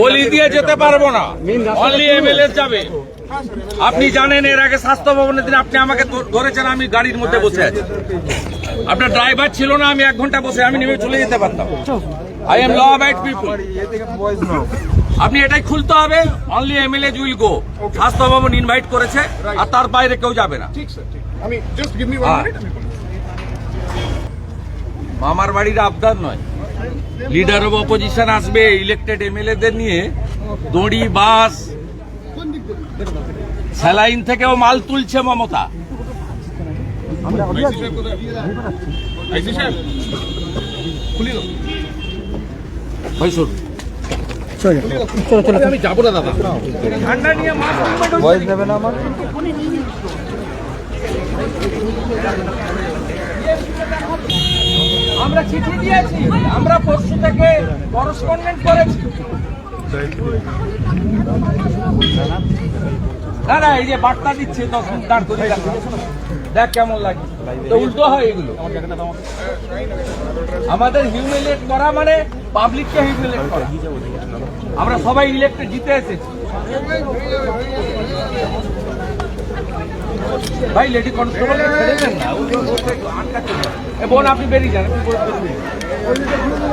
গলি দিয়ে যেতে পারব না। অনলি এমএলএ যাবে। আপনি জানেন এর আগে স্বাস্থ্য ভবনের দিন আপনি আমাকে ধরেছেন আমি গাড়ির মধ্যে বসে আছি। আপনার ড্রাইভার ছিল না আমি এক ঘণ্টা বসে আমি নেমে চলে যেতে পারতাম। I am law abide people আপনি এটাই খুলতে হবে অনলি এমএলএ উইল গো স্বাস্থ্য ভবন ইনভাইট করেছে আর তার বাইরে কেউ যাবে না। হ্যাঁ। মামার বাড়ির আবদার নয়। লিডার অব অপোজিশন আসবে ইলেক্টেড এমএলএদের নিয়ে। দড়ি বাস স্যালাইন থেকেও মাল তুলছে মমতা। আমি যাব না দাদা ঠান্ডা নিয়ে মাছ আমরা? চিঠি দিয়েছি, আমরা পরশু থেকে করসপন্ডেন্ট করেছি। না না, এই যে বার্তা দিচ্ছে, দশ মিনিট করে দেখ কেমন লাগে। তো উল্টো হয় এগুলো। আমাদের হিউমিলেট করা মানে পাবলিককে হিউমিলেট করা। আমরা সবাই ইলেক্টে জিতে এসেছি। ভাই লেডি কনস্টেবল ছেড়ে দেন না। বোন আপনি বেরিয়ে যান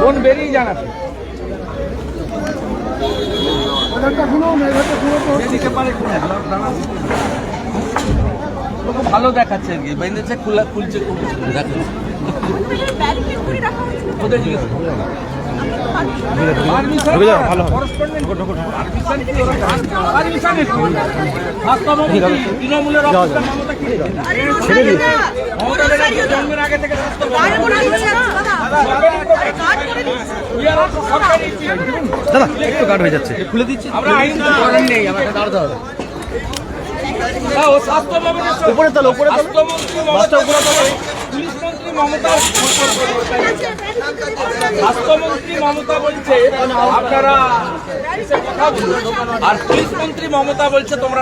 বোন বেরিয়ে যান। আপনি। খুব ভালো দেখাচ্ছে আর কি। বেঁধেছে খুলা খুলছে খুলছে দেখাচ্ছে। ওদের জিজ্ঞেস করো। Permission? ভালো correspondent? Permission কি ওরা জানে? Permission কি? স্বাস্থ্যমন্ত্রী, তৃণমূলের দাদা একটু কাট হয়ে যাচ্ছে। খুলে দিচ্ছি। আমরা আইন করেন নেই আমাকে দাঁড়াতে হবে। না, ও স্বাস্থ্য ভবনের সঙ্গে- উপরে তোলো, উপরে মমতা পুলিশ মন্ত্রী মমতা স্বাস্থ্যমন্ত্রী মমতা বলছে আপনারা কথা বলুন। আর পুলিশ মন্ত্রী মমতা বলছে তোমরা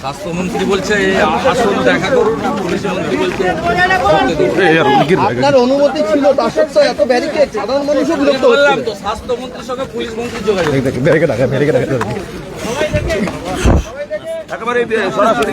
স্বাস্থ্যমন্ত্রী বলছে আসুন দেখা করুন। পুলিশ মন্ত্রী বলছে আপনার অনুমতি ছিল তা সত্ত্বেও এত ব্যারিকেড সাধারণ মানুষও বিরক্ত বললাম তো স্বাস্থ্যমন্ত্রীর সঙ্গে পুলিশ মন্ত্রী যোগাযোগ ব্যারিকেড ব্যারিকেড একেবারে সরাসরি